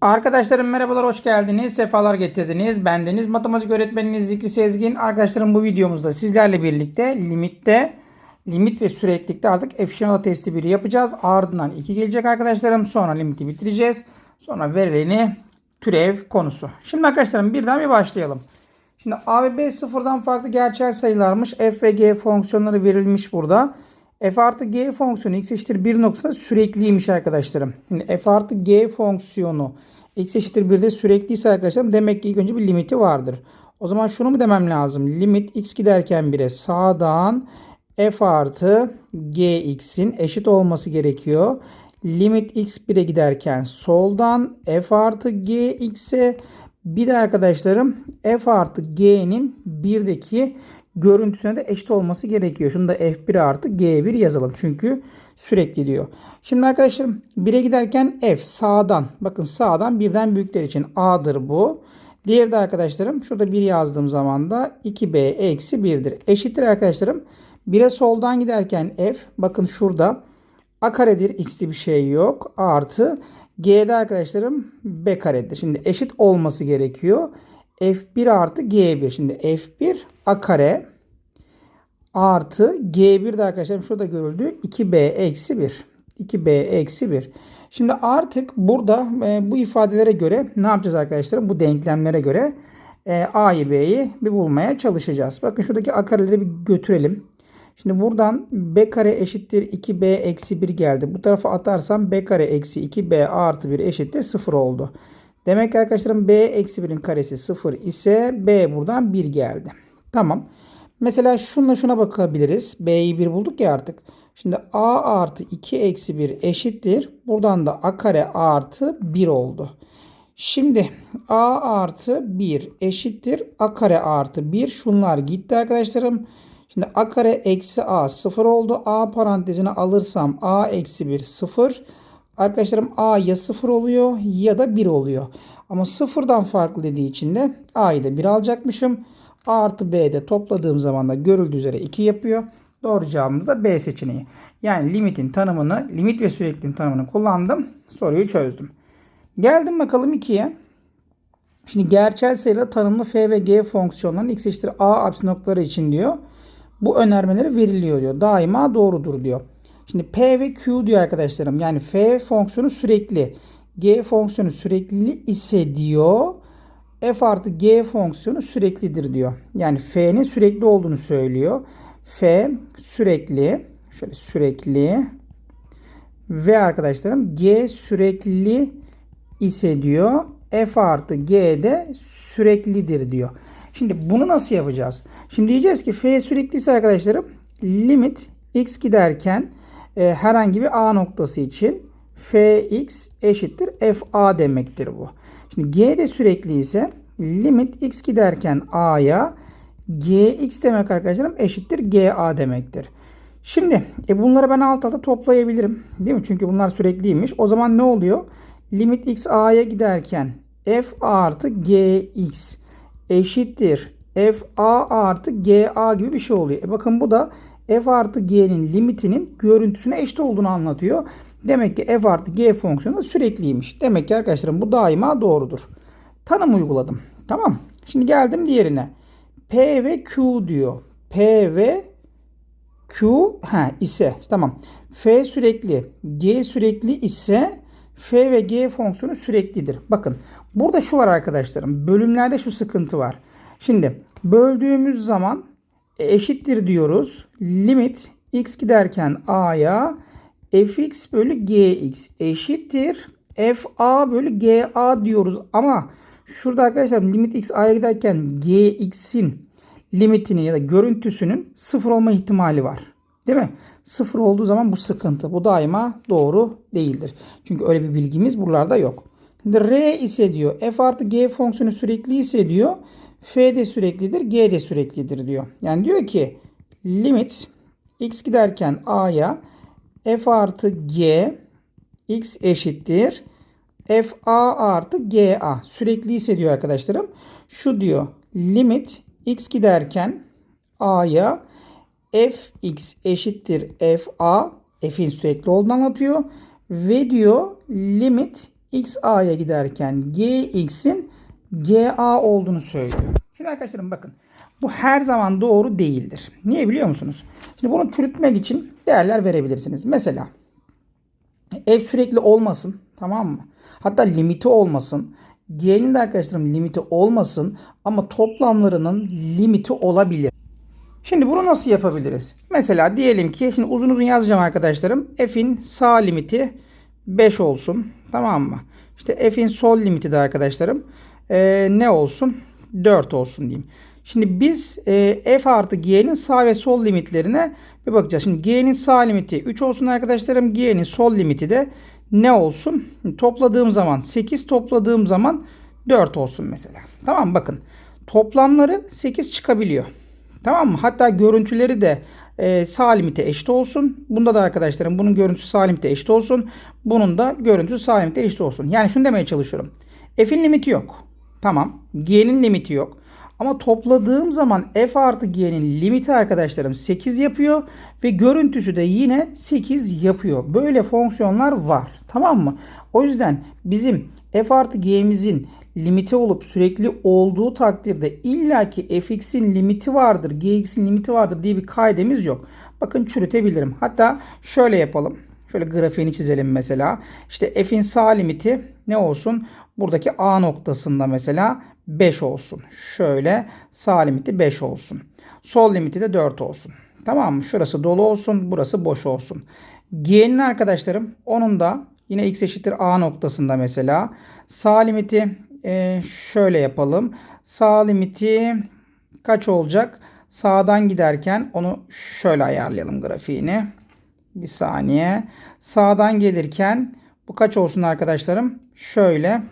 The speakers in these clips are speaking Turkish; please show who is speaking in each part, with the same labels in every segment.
Speaker 1: Arkadaşlarım merhabalar hoş geldiniz. Sefalar getirdiniz. Bendeniz matematik öğretmeniniz Zikri Sezgin. Arkadaşlarım bu videomuzda sizlerle birlikte limitte limit ve süreklilikte artık efficiency testi 1'i yapacağız. Ardından 2 gelecek arkadaşlarım. Sonra limiti bitireceğiz. Sonra verileni türev konusu. Şimdi arkadaşlarım birden bir başlayalım. Şimdi A ve B sıfırdan farklı gerçel sayılarmış. F ve G fonksiyonları verilmiş burada. F artı G fonksiyonu x eşittir 1 noktasında sürekliymiş arkadaşlarım. Şimdi F artı G fonksiyonu x eşittir 1'de sürekliyse arkadaşlarım demek ki ilk önce bir limiti vardır. O zaman şunu mu demem lazım? Limit x giderken 1'e sağdan f artı gx'in eşit olması gerekiyor. Limit x 1'e giderken soldan f artı gx'e bir de arkadaşlarım f artı g'nin 1'deki görüntüsüne de eşit olması gerekiyor. Şunu da f1 artı g1 yazalım. Çünkü sürekli diyor. Şimdi arkadaşlarım 1'e giderken f sağdan bakın sağdan birden büyükler için a'dır bu. Diğeri de arkadaşlarım şurada 1 yazdığım zaman da 2b eksi 1'dir. Eşittir arkadaşlarım. 1'e soldan giderken f bakın şurada a karedir x'li bir şey yok. Artı g'de arkadaşlarım b karedir. Şimdi eşit olması gerekiyor. f1 artı g1. Şimdi f1 a kare artı g1 de arkadaşlarım şurada görüldü. 2b eksi 1. 2b eksi 1. Şimdi artık burada e, bu ifadelere göre ne yapacağız arkadaşlarım? Bu denklemlere göre e, a'yı b'yi bir bulmaya çalışacağız. Bakın şuradaki a kareleri bir götürelim. Şimdi buradan b kare eşittir 2b eksi 1 geldi. Bu tarafa atarsam b kare eksi 2b artı 1 eşittir 0 oldu. Demek ki arkadaşlarım b eksi 1'in karesi 0 ise b buradan 1 geldi. Tamam. Mesela şunla şuna bakabiliriz. b'yi 1 bulduk ya artık. Şimdi a artı 2 eksi 1 eşittir. Buradan da a kare artı 1 oldu. Şimdi a artı 1 eşittir. a kare artı 1. Şunlar gitti arkadaşlarım. Şimdi a kare eksi a 0 oldu. a parantezine alırsam a eksi 1 0. Arkadaşlarım a ya 0 oluyor ya da 1 oluyor. Ama 0'dan farklı dediği için de a'yı da 1 alacakmışım. A artı B'de topladığım zaman da görüldüğü üzere 2 yapıyor. Doğru cevabımız da B seçeneği. Yani limitin tanımını, limit ve sürekliliğin tanımını kullandım. Soruyu çözdüm. Geldim bakalım 2'ye. Şimdi gerçel sayılı tanımlı f ve g fonksiyonlarının x eşittir a apsis noktaları için diyor. Bu önermeleri veriliyor diyor. Daima doğrudur diyor. Şimdi p ve q diyor arkadaşlarım. Yani f fonksiyonu sürekli. G fonksiyonu sürekli ise diyor f artı g fonksiyonu süreklidir diyor. Yani f'nin sürekli olduğunu söylüyor. f sürekli şöyle sürekli ve arkadaşlarım g sürekli ise diyor f artı g de süreklidir diyor. Şimdi bunu nasıl yapacağız? Şimdi diyeceğiz ki f sürekli ise arkadaşlarım limit x giderken e, herhangi bir a noktası için fx eşittir fa demektir bu. Şimdi g de sürekli ise limit x giderken a'ya gx demek arkadaşlarım eşittir ga demektir. Şimdi e bunları ben alt alta toplayabilirim. Değil mi? Çünkü bunlar sürekliymiş. O zaman ne oluyor? Limit x a'ya giderken f artı gx eşittir f a artı ga gibi bir şey oluyor. E bakın bu da f artı g'nin limitinin görüntüsüne eşit olduğunu anlatıyor. Demek ki f artı g fonksiyonu sürekliymiş. Demek ki arkadaşlarım bu daima doğrudur. Tanım uyguladım. Tamam. Şimdi geldim diğerine. P ve Q diyor. P ve Q ha, ise tamam. F sürekli, G sürekli ise F ve G fonksiyonu süreklidir. Bakın burada şu var arkadaşlarım. Bölümlerde şu sıkıntı var. Şimdi böldüğümüz zaman eşittir diyoruz. Limit x giderken a'ya fx bölü gx eşittir. fa bölü ga diyoruz ama şurada arkadaşlar limit x a'ya giderken gx'in limitinin ya da görüntüsünün sıfır olma ihtimali var. Değil mi? Sıfır olduğu zaman bu sıkıntı. Bu daima doğru değildir. Çünkü öyle bir bilgimiz buralarda yok. Şimdi R ise diyor f artı g fonksiyonu sürekli ise diyor f de süreklidir g de süreklidir diyor. Yani diyor ki limit x giderken a'ya f artı g x eşittir f a artı g a sürekli ise diyor arkadaşlarım. Şu diyor limit x giderken a'ya fx eşittir f a f'in sürekli olduğunu anlatıyor. Ve diyor limit x a'ya giderken gx'in ga olduğunu söylüyor. Şimdi arkadaşlarım bakın. Bu her zaman doğru değildir. Niye biliyor musunuz? Şimdi bunu çürütmek için değerler verebilirsiniz. Mesela f sürekli olmasın. Tamam mı? Hatta limiti olmasın. G'nin de arkadaşlarım limiti olmasın. Ama toplamlarının limiti olabilir. Şimdi bunu nasıl yapabiliriz? Mesela diyelim ki şimdi uzun uzun yazacağım arkadaşlarım. F'in sağ limiti 5 olsun. Tamam mı? İşte F'in sol limiti de arkadaşlarım ee, ne olsun? 4 olsun diyeyim. Şimdi biz e, f artı g'nin sağ ve sol limitlerine bir bakacağız. Şimdi g'nin sağ limiti 3 olsun arkadaşlarım. G'nin sol limiti de ne olsun? Topladığım zaman 8 topladığım zaman 4 olsun mesela. Tamam? Bakın toplamları 8 çıkabiliyor. Tamam mı? Hatta görüntüleri de e, sağ limite eşit olsun. Bunda da arkadaşlarım bunun görüntüsü sağ limite eşit olsun. Bunun da görüntüsü sağ limite eşit olsun. Yani şunu demeye çalışıyorum. F'in limiti yok. Tamam. G'nin limiti yok. Ama topladığım zaman f artı g'nin limiti arkadaşlarım 8 yapıyor ve görüntüsü de yine 8 yapıyor. Böyle fonksiyonlar var. Tamam mı? O yüzden bizim f artı g'mizin limiti olup sürekli olduğu takdirde illaki fx'in limiti vardır, gx'in limiti vardır diye bir kaidemiz yok. Bakın çürütebilirim. Hatta şöyle yapalım. Şöyle grafiğini çizelim mesela. İşte f'in sağ limiti ne olsun? Buradaki A noktasında mesela 5 olsun. Şöyle sağ limiti 5 olsun. Sol limiti de 4 olsun. Tamam mı? Şurası dolu olsun. Burası boş olsun. G'nin arkadaşlarım onun da yine x eşittir A noktasında mesela. Sağ limiti e, şöyle yapalım. Sağ limiti kaç olacak? Sağdan giderken onu şöyle ayarlayalım grafiğini. Bir saniye. Sağdan gelirken bu kaç olsun arkadaşlarım? Şöyle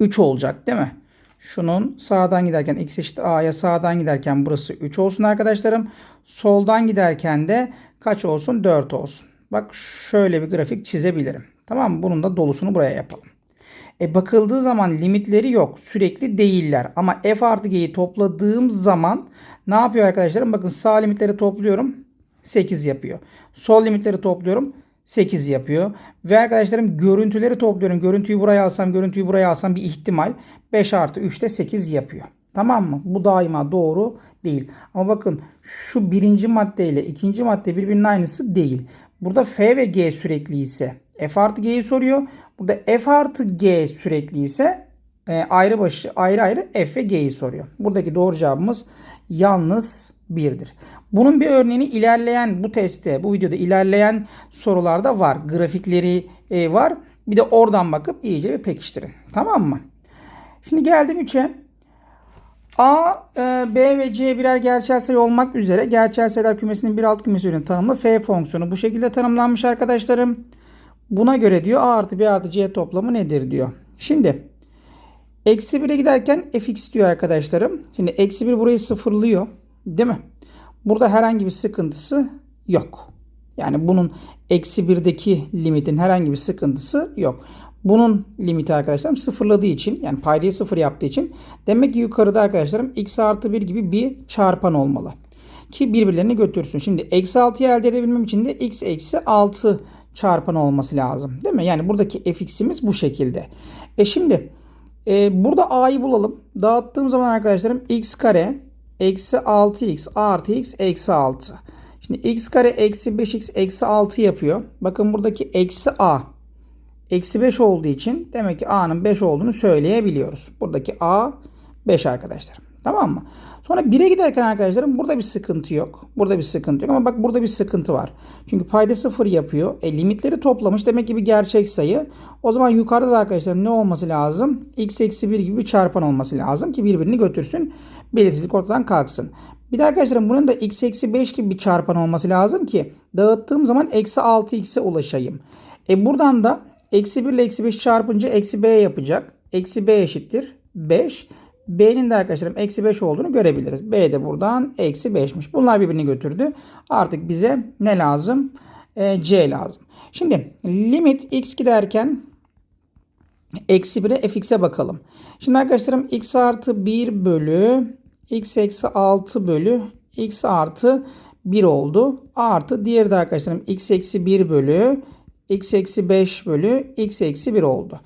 Speaker 1: 3 olacak değil mi? Şunun sağdan giderken x eşit a'ya sağdan giderken burası 3 olsun arkadaşlarım. Soldan giderken de kaç olsun? 4 olsun. Bak şöyle bir grafik çizebilirim. Tamam mı? Bunun da dolusunu buraya yapalım. E bakıldığı zaman limitleri yok. Sürekli değiller. Ama f artı g'yi topladığım zaman ne yapıyor arkadaşlarım? Bakın sağ limitleri topluyorum. 8 yapıyor. Sol limitleri topluyorum. 8 yapıyor. Ve arkadaşlarım görüntüleri topluyorum. Görüntüyü buraya alsam, görüntüyü buraya alsam bir ihtimal 5 artı 3 de 8 yapıyor. Tamam mı? Bu daima doğru değil. Ama bakın şu birinci madde ile ikinci madde birbirinin aynısı değil. Burada F ve G sürekli ise F artı G'yi soruyor. Burada F artı G sürekli ise e, ayrı başı ayrı ayrı F ve G'yi soruyor. Buradaki doğru cevabımız yalnız 1'dir. Bunun bir örneğini ilerleyen bu testte, bu videoda ilerleyen sorularda var. Grafikleri e, var. Bir de oradan bakıp iyice bir pekiştirin. Tamam mı? Şimdi geldim 3'e. A, e, B ve C birer gerçel sayı olmak üzere gerçel sayılar kümesinin bir alt kümesi üzerine tanımlı F fonksiyonu bu şekilde tanımlanmış arkadaşlarım. Buna göre diyor A artı B artı C toplamı nedir diyor. Şimdi eksi 1'e giderken fx diyor arkadaşlarım. Şimdi eksi 1 burayı sıfırlıyor. Değil mi? Burada herhangi bir sıkıntısı yok. Yani bunun eksi 1'deki limitin herhangi bir sıkıntısı yok. Bunun limiti arkadaşlarım sıfırladığı için yani paydayı sıfır yaptığı için demek ki yukarıda arkadaşlarım x artı 1 gibi bir çarpan olmalı. Ki birbirlerini götürsün. Şimdi eksi 6'yı elde edebilmem için de x eksi 6 çarpan olması lazım. Değil mi? Yani buradaki fx'imiz bu şekilde. E şimdi e, burada a'yı bulalım. Dağıttığım zaman arkadaşlarım x kare eksi 6x artı x eksi 6. Şimdi x kare eksi 5x eksi 6 yapıyor. Bakın buradaki eksi a eksi 5 olduğu için demek ki a'nın 5 olduğunu söyleyebiliyoruz. Buradaki a 5 arkadaşlar. Tamam mı? Sonra 1'e giderken arkadaşlarım burada bir sıkıntı yok. Burada bir sıkıntı yok ama bak burada bir sıkıntı var. Çünkü payda 0 yapıyor. E limitleri toplamış. Demek ki bir gerçek sayı. O zaman yukarıda da arkadaşlarım ne olması lazım? x eksi 1 gibi bir çarpan olması lazım ki birbirini götürsün. Belirsizlik ortadan kalksın. Bir de arkadaşlarım bunun da x eksi 5 gibi bir çarpan olması lazım ki dağıttığım zaman eksi 6x'e ulaşayım. E buradan da eksi 1 ile eksi 5 çarpınca eksi b yapacak. Eksi b eşittir 5. B'nin de arkadaşlarım eksi 5 olduğunu görebiliriz. B de buradan eksi 5'miş. Bunlar birbirini götürdü. Artık bize ne lazım? E, C lazım. Şimdi limit x giderken eksi 1'e fx'e bakalım. Şimdi arkadaşlarım x artı 1 bölü x eksi 6 bölü x artı 1 oldu. Artı diğeri de arkadaşlarım x eksi 1 bölü x eksi 5 bölü x eksi 1 oldu.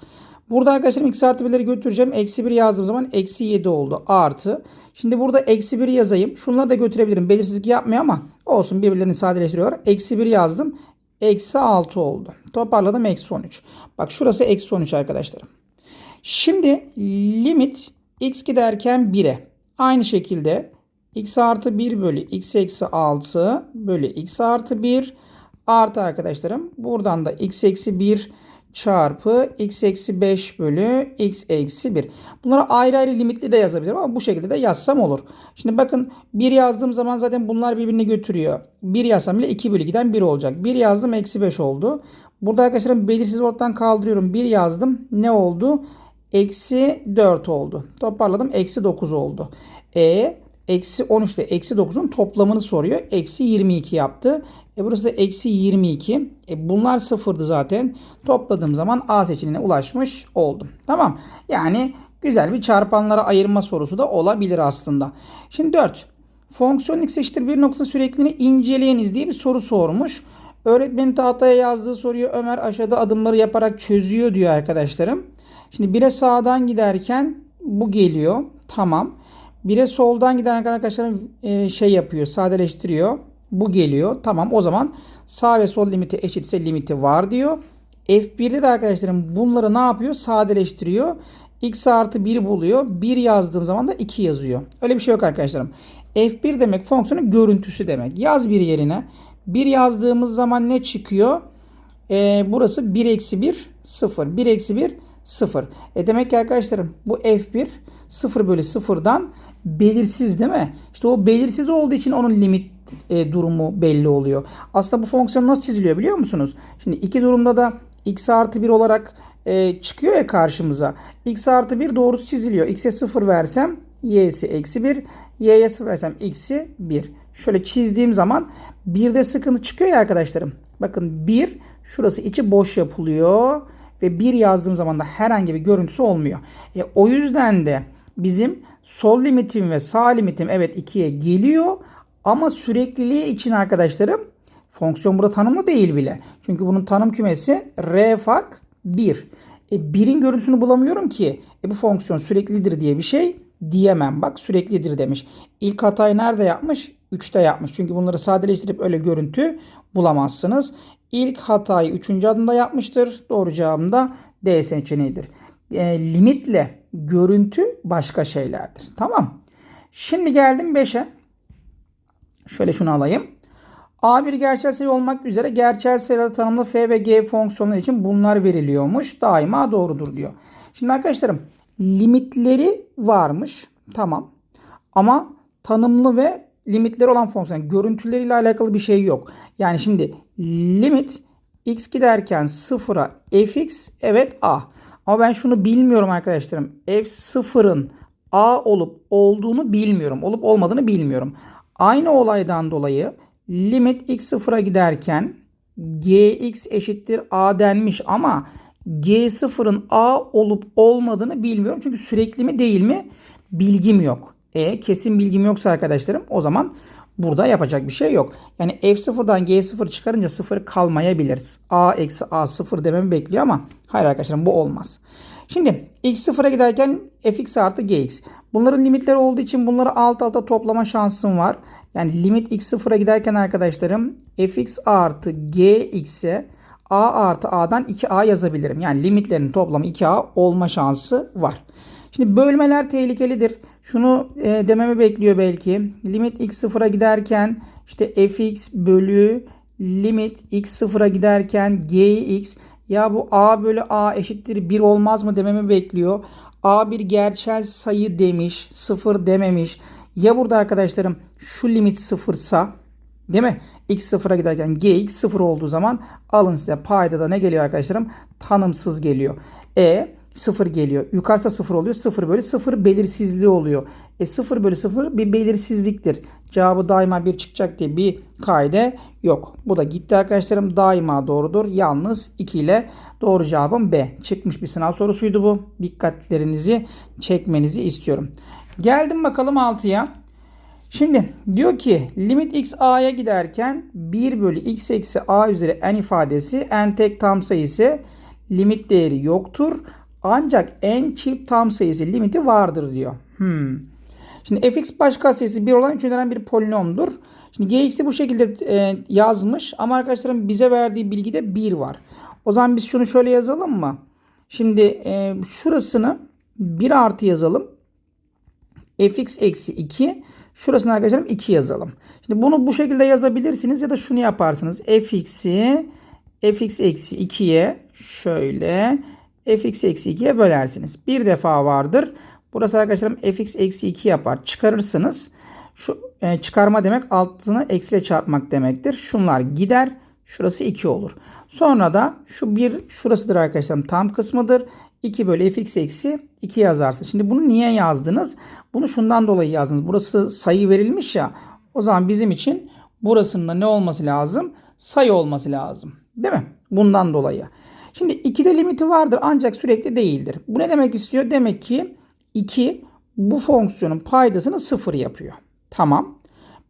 Speaker 1: Burada arkadaşlarım x artı 1'leri götüreceğim. Eksi 1 yazdığım zaman eksi 7 oldu. Artı. Şimdi burada eksi 1 yazayım. Şunları da götürebilirim. Belirsizlik yapmıyor ama olsun birbirlerini sadeleştiriyorlar. Eksi 1 yazdım. Eksi 6 oldu. Toparladım eksi 13. Bak şurası eksi 13 arkadaşlarım. Şimdi limit x giderken 1'e. Aynı şekilde x artı 1 bölü x eksi 6 bölü x artı 1 artı arkadaşlarım. Buradan da x eksi 1 çarpı x eksi 5 bölü x eksi 1. Bunları ayrı ayrı limitli de yazabilirim ama bu şekilde de yazsam olur. Şimdi bakın 1 yazdığım zaman zaten bunlar birbirini götürüyor. 1 yazsam bile 2 bölü 2'den 1 olacak. 1 yazdım eksi 5 oldu. Burada arkadaşlarım belirsiz ortadan kaldırıyorum. 1 yazdım. Ne oldu? Eksi 4 oldu. Toparladım. Eksi 9 oldu. E eksi 13 ile eksi 9'un toplamını soruyor. Eksi 22 yaptı. E burası da eksi 22. E bunlar sıfırdı zaten. Topladığım zaman A seçeneğine ulaşmış oldum. Tamam. Yani güzel bir çarpanlara ayırma sorusu da olabilir aslında. Şimdi 4. Fonksiyon x eşittir 1 nokta sürekliliğini inceleyiniz diye bir soru sormuş. Öğretmenin tahtaya yazdığı soruyu Ömer aşağıda adımları yaparak çözüyor diyor arkadaşlarım. Şimdi 1'e sağdan giderken bu geliyor. Tamam. 1'e soldan giden arkadaşlarım e, şey yapıyor sadeleştiriyor. Bu geliyor. Tamam o zaman sağ ve sol limiti eşitse limiti var diyor. F1'de de arkadaşlarım bunları ne yapıyor? Sadeleştiriyor. X artı 1 buluyor. 1 yazdığım zaman da 2 yazıyor. Öyle bir şey yok arkadaşlarım. F1 demek fonksiyonun görüntüsü demek. Yaz bir yerine. 1 yazdığımız zaman ne çıkıyor? Ee, burası 1 eksi 1 0. 1 eksi 1 0. E demek ki arkadaşlarım bu F1 0 bölü 0'dan belirsiz değil mi? İşte o belirsiz olduğu için onun limit e, durumu belli oluyor. Aslında bu fonksiyon nasıl çiziliyor biliyor musunuz? Şimdi iki durumda da x artı 1 olarak e, çıkıyor ya karşımıza. x artı 1 doğrusu çiziliyor. x'e 0 versem y'si eksi 1. y'ye 0 versem x'i 1. Şöyle çizdiğim zaman 1'de sıkıntı çıkıyor ya arkadaşlarım. Bakın 1 şurası içi boş yapılıyor. Ve 1 yazdığım zaman da herhangi bir görüntüsü olmuyor. E, o yüzden de bizim sol limitim ve sağ limitim evet 2'ye geliyor. Ama sürekliliği için arkadaşlarım fonksiyon burada tanımlı değil bile. Çünkü bunun tanım kümesi r fark 1. E, 1'in görüntüsünü bulamıyorum ki. E, bu fonksiyon süreklidir diye bir şey diyemem. Bak süreklidir demiş. İlk hatayı nerede yapmış? 3'te yapmış. Çünkü bunları sadeleştirip öyle görüntü bulamazsınız. İlk hatayı 3. adımda yapmıştır. Doğru cevabım da D seçeneğidir. E, limitle görüntü başka şeylerdir. Tamam. Şimdi geldim 5'e. Şöyle şunu alayım. A bir gerçel sayı olmak üzere gerçel sayıları tanımlı f ve g fonksiyonları için bunlar veriliyormuş. Daima doğrudur diyor. Şimdi arkadaşlarım limitleri varmış. Tamam. Ama tanımlı ve limitleri olan fonksiyon. Görüntüleriyle alakalı bir şey yok. Yani şimdi limit x giderken sıfıra fx evet a. Ama ben şunu bilmiyorum arkadaşlarım. f sıfırın a olup olduğunu bilmiyorum. Olup olmadığını bilmiyorum. Aynı olaydan dolayı limit x sıfıra giderken gx eşittir a denmiş ama g sıfırın a olup olmadığını bilmiyorum. Çünkü sürekli mi değil mi bilgim yok. E kesin bilgim yoksa arkadaşlarım o zaman burada yapacak bir şey yok. Yani f0'dan g0 çıkarınca 0 kalmayabiliriz. a eksi a 0 dememi bekliyor ama hayır arkadaşlarım bu olmaz. Şimdi x sıfıra giderken fx artı gx. Bunların limitleri olduğu için bunları alt alta toplama şansım var. Yani limit x sıfıra giderken arkadaşlarım fx artı gx'e a artı a'dan 2a yazabilirim. Yani limitlerin toplamı 2a olma şansı var. Şimdi bölmeler tehlikelidir. Şunu e, dememi bekliyor belki. Limit x sıfıra giderken işte fx bölü limit x sıfıra giderken gx ya bu a bölü a eşittir 1 olmaz mı dememi bekliyor. a bir gerçel sayı demiş. 0 dememiş. Ya burada arkadaşlarım şu limit sıfırsa değil mi? x sıfıra giderken gx sıfır olduğu zaman alın size payda da ne geliyor arkadaşlarım? Tanımsız geliyor. E 0 geliyor. Yukarıda 0 oluyor. 0 bölü 0 belirsizliği oluyor. E 0 bölü 0 bir belirsizliktir. Cevabı daima 1 çıkacak diye bir kaide yok. Bu da gitti arkadaşlarım. Daima doğrudur. Yalnız 2 ile doğru cevabım B. Çıkmış bir sınav sorusuydu bu. Dikkatlerinizi çekmenizi istiyorum. Geldim bakalım 6'ya. Şimdi diyor ki limit x a'ya giderken 1 bölü x eksi a üzeri n ifadesi n tek tam sayısı limit değeri yoktur. Ancak n çift tam sayısı limiti vardır diyor. Hmm. Şimdi fx başka sayısı 1 olan üçüncüden bir polinomdur. Şimdi gx'i bu şekilde e, yazmış ama arkadaşlarım bize verdiği bilgide 1 var. O zaman biz şunu şöyle yazalım mı? Şimdi e, şurasını 1 artı yazalım. fx eksi 2. Şurasını arkadaşlarım 2 yazalım. Şimdi bunu bu şekilde yazabilirsiniz ya da şunu yaparsınız. fx'i fx eksi 2'ye şöyle fx eksi 2'ye bölersiniz. Bir defa vardır. Burası arkadaşlarım fx eksi 2 yapar. Çıkarırsınız. Şu e, çıkarma demek altını eksiyle çarpmak demektir. Şunlar gider. Şurası 2 olur. Sonra da şu 1 şurasıdır arkadaşlarım tam kısmıdır. 2 bölü fx eksi 2 yazarsın. Şimdi bunu niye yazdınız? Bunu şundan dolayı yazdınız. Burası sayı verilmiş ya. O zaman bizim için burasının da ne olması lazım? Sayı olması lazım. Değil mi? Bundan dolayı. Şimdi 2'de limiti vardır ancak sürekli değildir. Bu ne demek istiyor? Demek ki 2 bu fonksiyonun paydasını 0 yapıyor. Tamam.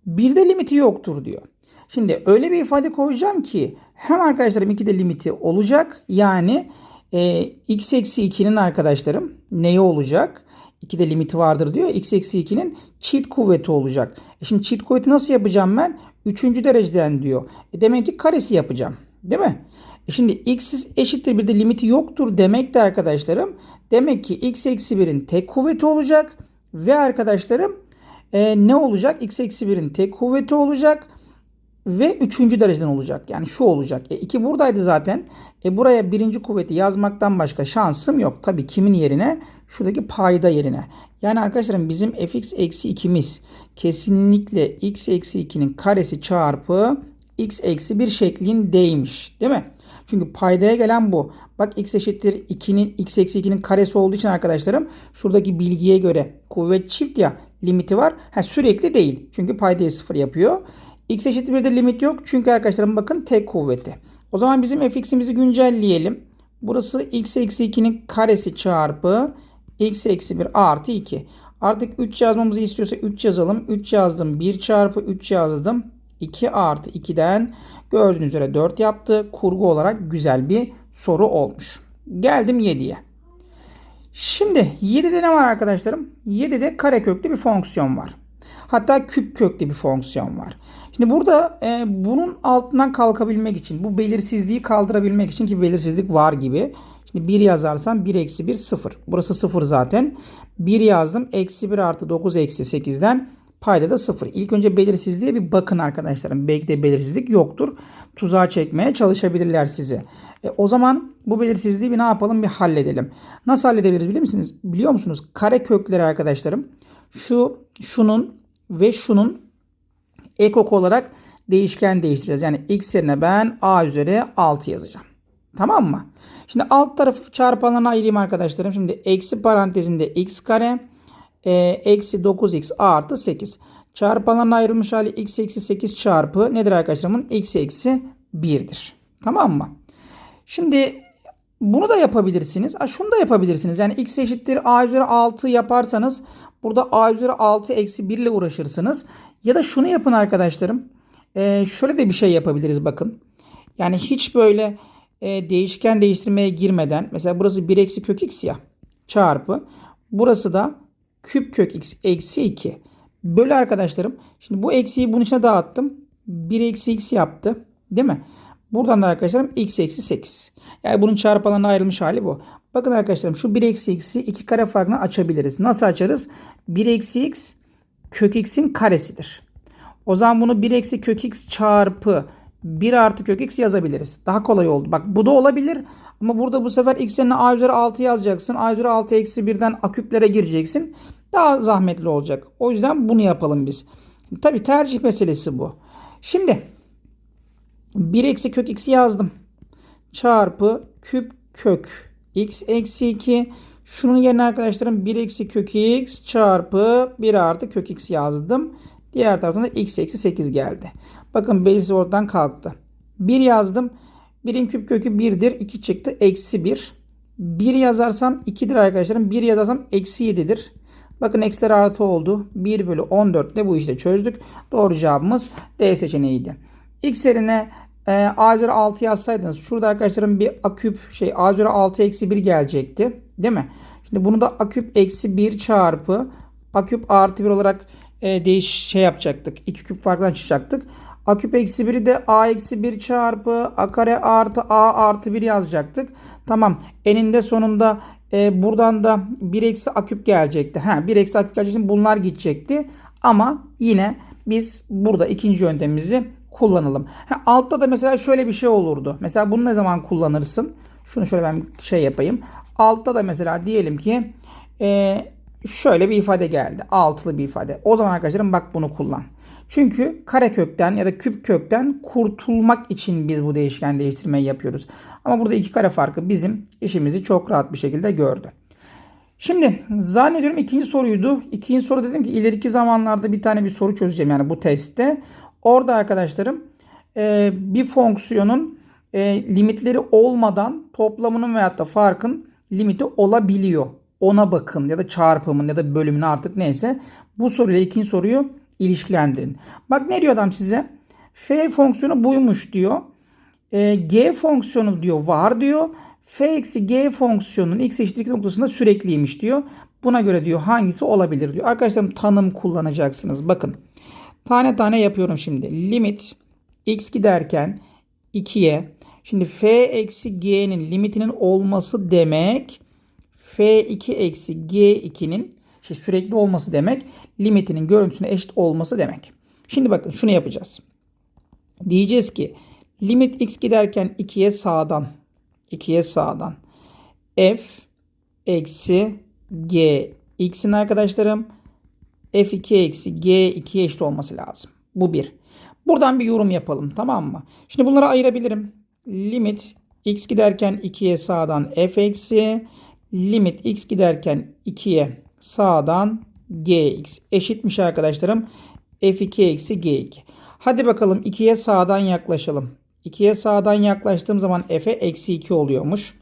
Speaker 1: Bir de limiti yoktur diyor. Şimdi öyle bir ifade koyacağım ki hem arkadaşlarım 2'de limiti olacak. Yani e, x eksi 2'nin arkadaşlarım neyi olacak? 2'de limiti vardır diyor. x eksi 2'nin çift kuvveti olacak. E şimdi çift kuvveti nasıl yapacağım ben? Üçüncü dereceden diyor. E demek ki karesi yapacağım. Değil mi? E şimdi x eşittir bir de limiti yoktur demek de arkadaşlarım. Demek ki x eksi 1'in tek kuvveti olacak. Ve arkadaşlarım e, ne olacak? x eksi 1'in tek kuvveti olacak. Ve üçüncü dereceden olacak. Yani şu olacak. E 2 buradaydı zaten. E buraya birinci kuvveti yazmaktan başka şansım yok. Tabii kimin yerine? Şuradaki payda yerine. Yani arkadaşlarım bizim fx eksi 2'miz kesinlikle x eksi 2'nin karesi çarpı x eksi 1 şeklindeymiş. Değil mi? Çünkü paydaya gelen bu. Bak x eşittir 2'nin x eksi 2'nin karesi olduğu için arkadaşlarım şuradaki bilgiye göre kuvvet çift ya limiti var. Ha, sürekli değil. Çünkü paydayı sıfır yapıyor. x eşittir 1'de limit yok. Çünkü arkadaşlarım bakın tek kuvveti. O zaman bizim fx'imizi güncelleyelim. Burası x eksi 2'nin karesi çarpı x eksi 1 artı 2. Artık 3 yazmamızı istiyorsa 3 yazalım. 3 yazdım. 1 çarpı 3 yazdım. 2 artı 2'den gördüğünüz üzere 4 yaptı. Kurgu olarak güzel bir soru olmuş. Geldim 7'ye. Şimdi 7'de ne var arkadaşlarım? 7'de kareköklü bir fonksiyon var. Hatta küp köklü bir fonksiyon var. Şimdi burada e, bunun altından kalkabilmek için, bu belirsizliği kaldırabilmek için ki belirsizlik var gibi. Şimdi 1 yazarsam 1 eksi 1 0. Burası 0 zaten. 1 yazdım. Eksi 1 artı 9 eksi 8'den payda da 0. İlk önce belirsizliğe bir bakın arkadaşlarım. Belki de belirsizlik yoktur. Tuzağa çekmeye çalışabilirler sizi. E, o zaman bu belirsizliği bir ne yapalım bir halledelim. Nasıl halledebiliriz biliyor musunuz? Biliyor musunuz? Kare kökleri arkadaşlarım. Şu, şunun ve şunun ekok olarak değişken değiştireceğiz. Yani x yerine ben a üzeri 6 yazacağım. Tamam mı? Şimdi alt tarafı çarpanlarına ayırayım arkadaşlarım. Şimdi eksi parantezinde x kare e, eksi 9x artı 8. Çarpanlarına ayrılmış hali x eksi 8 çarpı nedir arkadaşlarımın? x eksi 1'dir. Tamam mı? Şimdi bunu da yapabilirsiniz. A, şunu da yapabilirsiniz. Yani x eşittir a üzeri 6 yaparsanız burada a üzeri 6 eksi 1 ile uğraşırsınız. Ya da şunu yapın arkadaşlarım. Ee, şöyle de bir şey yapabiliriz bakın. Yani hiç böyle e, değişken değiştirmeye girmeden mesela burası 1 eksi kök x ya çarpı burası da küp kök x eksi 2 bölü arkadaşlarım. Şimdi bu eksiyi bunun içine dağıttım. 1 eksi x yaptı. Değil mi? Buradan da arkadaşlarım x eksi 8. Yani bunun çarpanlarına ayrılmış hali bu. Bakın arkadaşlarım şu 1 eksi x'i iki kare farkına açabiliriz. Nasıl açarız? 1 eksi x kök x'in karesidir. O zaman bunu 1 eksi kök x çarpı 1 artı kök x yazabiliriz. Daha kolay oldu. Bak bu da olabilir. Ama burada bu sefer x yerine a üzeri 6 yazacaksın. a üzeri 6 eksi 1'den aküplere gireceksin. Daha zahmetli olacak. O yüzden bunu yapalım biz. Tabi tercih meselesi bu. Şimdi 1 eksi kök x yazdım. Çarpı küp kök x eksi 2. Şunun yerine arkadaşlarım 1 eksi kök x çarpı 1 artı kök x yazdım. Diğer taraftan da x eksi 8 geldi. Bakın belirsiz oradan kalktı. 1 yazdım. 1'in küp kökü 1'dir. 2 çıktı. Eksi 1. 1 yazarsam 2'dir arkadaşlarım. 1 yazarsam eksi 7'dir. Bakın eksileri artı oldu. 1 bölü 14 ile bu işte çözdük. Doğru cevabımız D seçeneğiydi. X yerine e, A üzeri 6 yazsaydınız şurada arkadaşlarım bir a küp şey A üzeri 6 eksi 1 gelecekti. Değil mi? Şimdi bunu da a küp eksi 1 çarpı a küp artı 1 olarak e, değiş şey yapacaktık. 2 küp farkından çıkacaktık. A küp eksi 1'i de a eksi 1 çarpı a kare artı a artı 1 yazacaktık. Tamam. Eninde sonunda e, buradan da 1 eksi a küp gelecekti. Ha, 1 eksi a küp gelecekti. Bunlar gidecekti. Ama yine biz burada ikinci yöntemimizi kullanalım. Ha, altta da mesela şöyle bir şey olurdu. Mesela bunu ne zaman kullanırsın? Şunu şöyle ben şey yapayım. Altta da mesela diyelim ki e, şöyle bir ifade geldi. Altılı bir ifade. O zaman arkadaşlarım bak bunu kullan. Çünkü kare kökten ya da küp kökten kurtulmak için biz bu değişken değiştirmeyi yapıyoruz. Ama burada iki kare farkı bizim işimizi çok rahat bir şekilde gördü. Şimdi zannediyorum ikinci soruydu. İkinci soru dedim ki ileriki zamanlarda bir tane bir soru çözeceğim yani bu testte. Orada arkadaşlarım e, bir fonksiyonun e, limitleri olmadan toplamının veyahut da farkın limiti olabiliyor. Ona bakın ya da çarpımın ya da bölümün artık neyse. Bu soruyla ikinci soruyu ilişkilendirin. Bak ne diyor adam size? F fonksiyonu buymuş diyor. E, G fonksiyonu diyor var diyor. F eksi G fonksiyonunun x eşitlik noktasında sürekliymiş diyor. Buna göre diyor hangisi olabilir diyor. Arkadaşlarım tanım kullanacaksınız. Bakın. Tane tane yapıyorum şimdi. Limit x giderken 2'ye. Şimdi f eksi g'nin limitinin olması demek f2 eksi g2'nin işte sürekli olması demek limitinin görüntüsüne eşit olması demek. Şimdi bakın şunu yapacağız. Diyeceğiz ki limit x giderken 2'ye sağdan 2'ye sağdan f eksi g x'in arkadaşlarım f2 eksi g2'ye eşit olması lazım. Bu bir. Buradan bir yorum yapalım tamam mı? Şimdi bunları ayırabilirim. Limit x giderken 2'ye sağdan f eksi limit x giderken 2'ye sağdan gx eşitmiş arkadaşlarım. f2 eksi g2. Hadi bakalım 2'ye sağdan yaklaşalım. 2'ye sağdan yaklaştığım zaman f'e eksi 2 oluyormuş.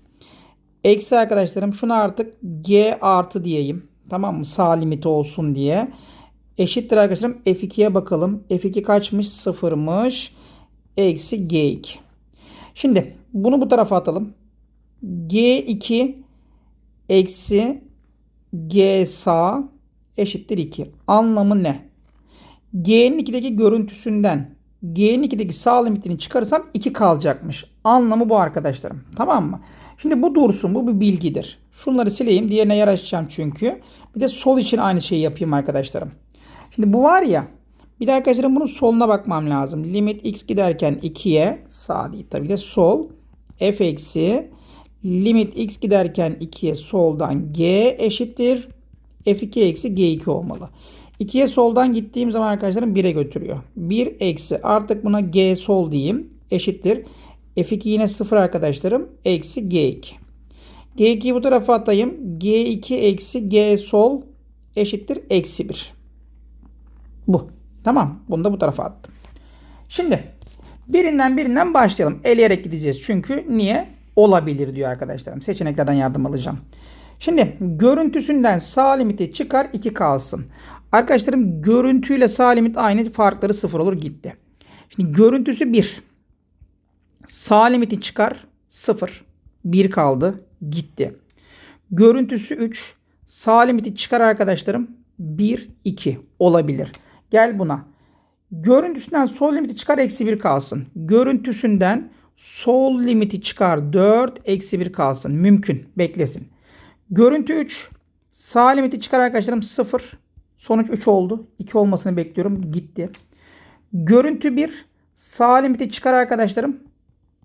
Speaker 1: Eksi arkadaşlarım şunu artık g artı diyeyim. Tamam mı? Sağ limiti olsun diye. Eşittir arkadaşlarım. F2'ye bakalım. F2 kaçmış? Sıfırmış. Eksi G2. Şimdi bunu bu tarafa atalım. G2 eksi G sağ eşittir 2. Anlamı ne? G'nin 2'deki görüntüsünden G'nin 2'deki sağ limitini çıkarırsam 2 kalacakmış. Anlamı bu arkadaşlarım. Tamam mı? Şimdi bu dursun. Bu bir bilgidir. Şunları sileyim. Diğerine yer açacağım çünkü. Bir de sol için aynı şeyi yapayım arkadaşlarım. Şimdi bu var ya. Bir de arkadaşlarım bunun soluna bakmam lazım. Limit x giderken 2'ye sağ değil tabii de sol. f eksi limit x giderken 2'ye soldan g eşittir. f2 eksi g2 olmalı. 2'ye soldan gittiğim zaman arkadaşlarım 1'e götürüyor. 1 eksi artık buna g sol diyeyim. Eşittir. F2 yine 0 arkadaşlarım. Eksi G2. G2'yi bu tarafa atayım. G2 eksi G sol eşittir. Eksi 1. Bu. Tamam. Bunu da bu tarafa attım. Şimdi birinden birinden başlayalım. Eleyerek gideceğiz. Çünkü niye? Olabilir diyor arkadaşlarım. Seçeneklerden yardım alacağım. Şimdi görüntüsünden sağ limiti çıkar 2 kalsın. Arkadaşlarım görüntüyle sağ limit aynı farkları 0 olur gitti. Şimdi görüntüsü 1. Sağ limiti çıkar 0. 1 kaldı gitti. Görüntüsü 3. Sağ limiti çıkar arkadaşlarım 1 2 olabilir. Gel buna. Görüntüsünden sol limiti çıkar eksi 1 kalsın. Görüntüsünden sol limiti çıkar 4 eksi 1 kalsın. Mümkün. Beklesin. Görüntü 3. Sağ limiti çıkar arkadaşlarım 0. Sonuç 3 oldu. 2 olmasını bekliyorum. Gitti. Görüntü 1. Sağ limiti çıkar arkadaşlarım.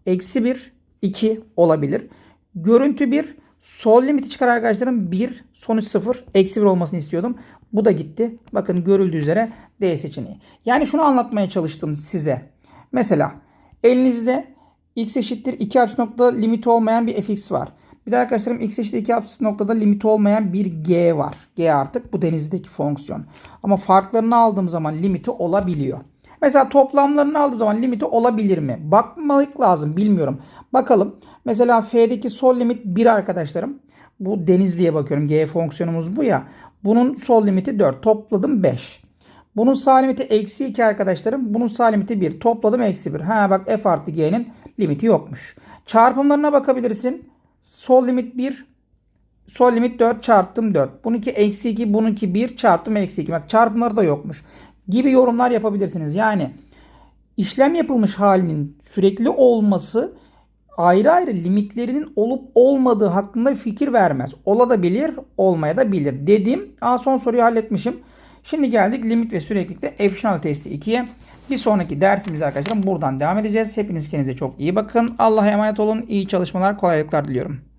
Speaker 1: Eksi 1, 2 olabilir. Görüntü 1. Sol limiti çıkar arkadaşlarım 1. Sonuç 0. Eksi 1 olmasını istiyordum. Bu da gitti. Bakın görüldüğü üzere D seçeneği. Yani şunu anlatmaya çalıştım size. Mesela elinizde x eşittir 2 apsis noktada limiti olmayan bir fx var. Bir de arkadaşlarım x eşittir 2 apsis noktada limiti olmayan bir g var. G artık bu denizdeki fonksiyon. Ama farklarını aldığım zaman limiti olabiliyor. Mesela toplamlarını aldığı zaman limiti olabilir mi? Bakmalık lazım bilmiyorum. Bakalım. Mesela F'deki sol limit 1 arkadaşlarım. Bu Denizli'ye bakıyorum. G fonksiyonumuz bu ya. Bunun sol limiti 4. Topladım 5. Bunun sağ eksi 2 arkadaşlarım. Bunun sağ limiti 1. Topladım eksi 1. Ha bak f artı g'nin limiti yokmuş. Çarpımlarına bakabilirsin. Sol limit 1. Sol limit 4 çarptım 4. Bununki eksi 2. Bununki 1 çarptım eksi 2. Bak çarpımları da yokmuş. Gibi yorumlar yapabilirsiniz. Yani işlem yapılmış halinin sürekli olması ayrı ayrı limitlerinin olup olmadığı hakkında fikir vermez. Ola da bilir, olmaya da bilir. Dedim. Aa, son soruyu halletmişim. Şimdi geldik limit ve süreklilikte efficiency testi 2'ye. Bir sonraki dersimiz arkadaşlarım buradan devam edeceğiz. Hepiniz kendinize çok iyi bakın. Allah'a emanet olun. İyi çalışmalar, kolaylıklar diliyorum.